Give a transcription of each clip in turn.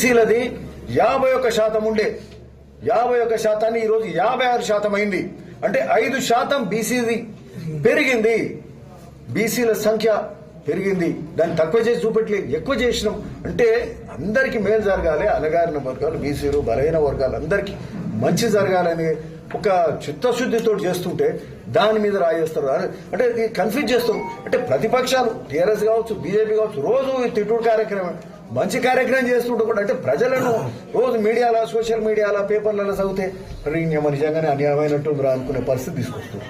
బీసీలది యాభై ఒక్క శాతం ఉండే. యాభై ఒక్క శాతాన్ని ఈరోజు యాభై ఆరు శాతం అయింది. అంటే ఐదు శాతం బీసీది పెరిగింది. బీసీల సంఖ్య పెరిగింది. దాన్ని తక్కువ చేసి చూపెట్టలేదు ఎక్కువ చేసినాం. అంటే అందరికీ మేలు జరగాలి. అలగారిన వర్గాలు బీసీలు బలహీన వర్గాలు అందరికీ మంచి జరగాలని ఒక చిత్తశుద్ధితో చేస్తుంటే దాని మీద రాయేస్తారు. అంటే ఇది కన్ఫ్యూజ్ చేస్తాం. అంటే ప్రతిపక్షాలు టీఆర్ఎస్ కావచ్చు బీజేపీ కావచ్చు రోజు ఈ తిట్టుడు కార్యక్రమం. మంచి కార్యక్రమం చేస్తుంటే కూడా అంటే ప్రజలను రోజు మీడియాలో సోషల్ మీడియాలో పేపర్లలో చదివితే "అరే, నిజంగానే అన్యాయమైనట్టు రా అనుకునే పరిస్థితి తీసుకొస్తుంది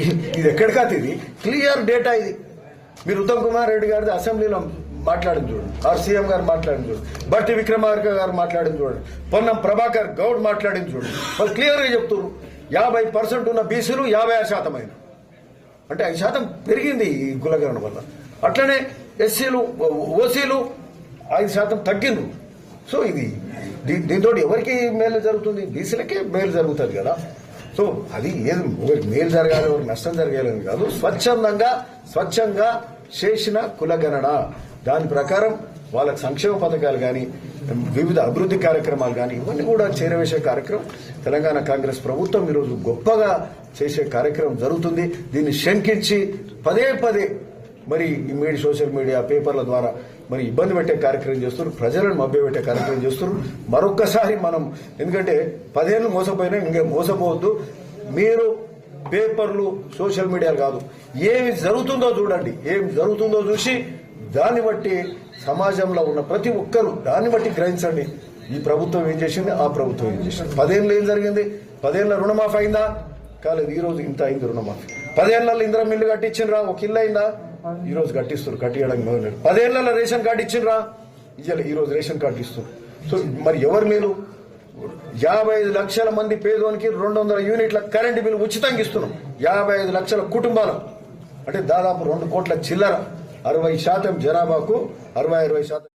ఇది- ఇది ఇది? క్లియర్ డేటా ఇది. మీరు ఉత్తమ్ కుమార్ రెడ్డి గారిది అసెంబ్లీలో మాట్లాడింది చూడండి. ఆర్ సీఎం గారు మాట్లాడింది చూడండి. బట్టి విక్రమార్క గారు మాట్లాడింది చూడండి. పొన్నం ప్రభాకర్ గౌడ్ మాట్లాడింది చూడండి. వాళ్ళు క్లియర్గా చెప్తున్నారు. యాభై పర్సెంట్ ఉన్న బీసీలు యాభై ఆరు శాతం అయిన. అంటే ఐదు శాతం పెరిగింది ఈ కులగరణ వల్ల. అట్లనే ఎస్సీలు ఓసీలు ఐదు శాతం తగ్గిండు సో ఇది దీంతో ఎవరికి మేలు జరుగుతుంది? బీసీలకే మేలు జరుగుతుంది కదా. సో అది ఏది ఒకరికి మేలు జరగాలి ఒకరికి నష్టం జరగాలని కాదు. స్వచ్ఛందంగా స్వచ్ఛంగా చేసిన కులగణన. దాని ప్రకారం వాళ్ళకి సంక్షేమ పథకాలు కానీ వివిధ అభివృద్ధి కార్యక్రమాలు కానీ ఇవన్నీ కూడా చేరవేసే కార్యక్రమం తెలంగాణ కాంగ్రెస్ ప్రభుత్వం ఈరోజు గొప్పగా చేసే కార్యక్రమం జరుగుతుంది. దీన్ని శంకించి పదే పదే మరి ఈ మీడియా సోషల్ మీడియా పేపర్ల ద్వారా మరి ఇబ్బంది పెట్టే కార్యక్రమం చేస్తున్నారు. ప్రజలను మభ్యపెట్టే కార్యక్రమం చేస్తున్నారు. మరొక్కసారి మనం ఎందుకంటే పదేళ్ళు మోసపోయినా ఇంకా మోసపోవద్దు. మీరు పేపర్లు సోషల్ మీడియాలు కాదు. ఏమి జరుగుతుందో చూడండి. ఏం జరుగుతుందో చూసి దాన్ని బట్టి సమాజంలో ఉన్న ప్రతి ఒక్కరూ దాన్ని బట్టి గ్రహించండి. ఈ ప్రభుత్వం ఏం చేసింది? ఆ ప్రభుత్వం ఏం చేసింది? పదేళ్ళు ఏం జరిగింది? పదేళ్ళ రుణమాఫీ అయిందా? కాలేదు ఈ రోజు ఇంత అయింది రుణమాఫీ. పదేళ్ళలో ఇంద్ర మిల్లు కట్టించిండ్రా? ఒక ఇల్లు అయిందా? ఈ రోజు కట్టిస్తారు కట్టియడానికి మొదలు పదేళ్ళలో రేషన్ కార్డు ఇచ్చిండ్రా? ఇయ్యాలి ఈ రోజు రేషన్ కార్డు ఇస్తారు సో మరి ఎవరు మీరు? యాభై ఐదు లక్షల మంది పేదోనికి రెండు వందల యూనిట్ల కరెంటు బిల్లు ఉచితంగా ఇస్తున్నాం. యాభై ఐదు లక్షల కుటుంబాలు. అంటే దాదాపు రెండు కోట్ల చిల్లర. అరవై శాతం జనాభాకు అరవై అరవై శాతం